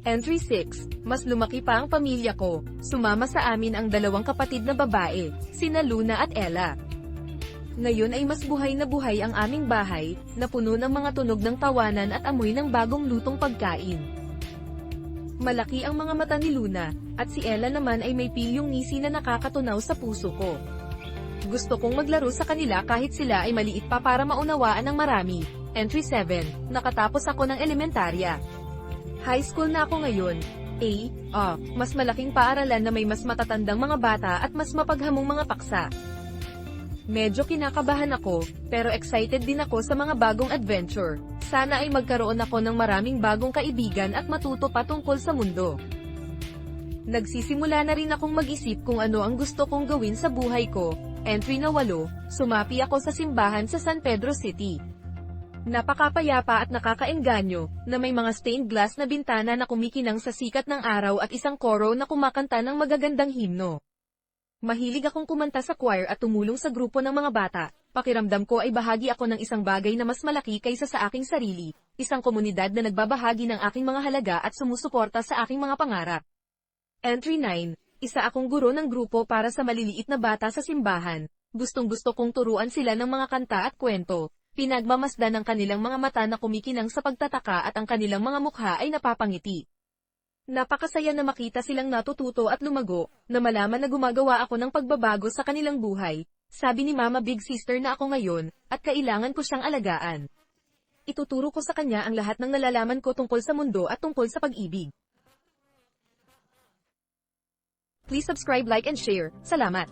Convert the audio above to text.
Entry 6. Mas lumaki pa ang pamilya ko. Sumama sa amin ang dalawang kapatid na babae, sina Luna at Ella. Ngayon ay mas buhay na buhay ang aming bahay, na puno ng mga tunog ng tawanan at amoy ng bagong lutong pagkain. Malaki ang mga mata ni Luna, at si Ella naman ay may pilyong ngisi na nakakatunaw sa puso ko. Gusto kong maglaro sa kanila kahit sila ay maliit pa para maunawaan ng marami. Entry 7. Nakatapos ako ng elementarya. High school na ako ngayon. A. Ah, mas malaking paaralan na may mas matatandang mga bata at mas mapaghamong mga paksa. Medyo kinakabahan ako, pero excited din ako sa mga bagong adventure. Sana ay magkaroon ako ng maraming bagong kaibigan at matuto patungkol sa mundo. Nagsisimula na rin akong mag-isip kung ano ang gusto kong gawin sa buhay ko. Entry na 8, sumapi ako sa simbahan sa San Pedro City. Napakapayapa at nakakaengganyo, na may mga stained glass na bintana na kumikinang sa sikat ng araw at isang koro na kumakanta ng magagandang himno. Mahilig akong kumanta sa choir at tumulong sa grupo ng mga bata. Pakiramdam ko ay bahagi ako ng isang bagay na mas malaki kaysa sa aking sarili, isang komunidad na nagbabahagi ng aking mga halaga at sumusuporta sa aking mga pangarap. Entry 9. Isa akong guro ng grupo para sa maliliit na bata sa simbahan. Gustong gusto kong turuan sila ng mga kanta at kwento. Pinagmamasdan ng kanilang mga mata na kumikinang sa pagtataka at ang kanilang mga mukha ay napapangiti. Napakasaya na makita silang natututo at lumago, na malaman na gumagawa ako ng pagbabago sa kanilang buhay. Sabi ni Mama Big Sister na ako ngayon, at kailangan ko siyang alagaan. Ituturo ko sa kanya ang lahat ng nalalaman ko tungkol sa mundo at tungkol sa pag-ibig. Please subscribe, like, and share. Salamat!